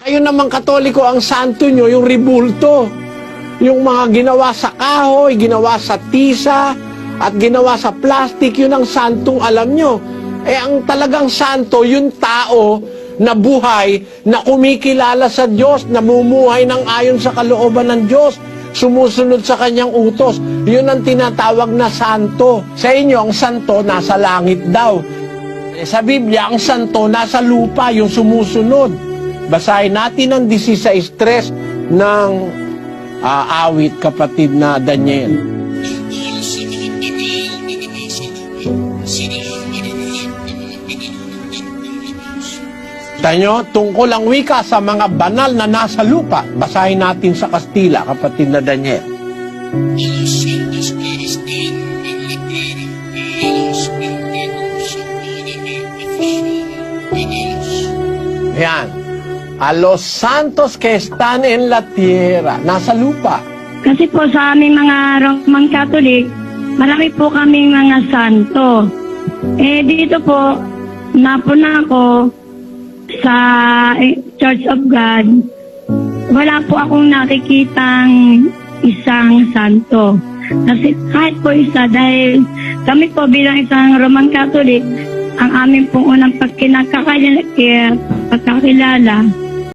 Kayo naman katoliko, ang santo nyo, yung ribulto. Yung mga ginawa sa kahoy, ginawa sa tisa, at ginawa sa plastic, yun ang santong alam nyo. Eh, ang talagang santo, yung tao na buhay, na kumikilala sa Diyos, namumuhay ng ayon sa kalooban ng Diyos, sumusunod sa kanyang utos. Yun ang tinatawag na santo. Sa inyo, ang santo nasa langit daw. Eh, Sa Biblia, ang santo nasa lupa, yung sumusunod. Basahin natin ang 16.3 ng ah, awit, kapatid na Daniel. Tanyo, tungkol ang wika sa mga banal na nasa lupa. Basahin natin sa Kastila, kapatid na Daniel. Yan. A los santos que están en la tierra, nasa lupa. Kasi po sa aming mga Roman Catholic, marami po kaming mga santo. Eh dito po, napuna ako sa eh, Church of God. Wala po akong nakikitang isang santo. Kasi kahit po isa, dahil kami po bilang isang Roman Catholic, ang aming pong unang pagkinakakilala,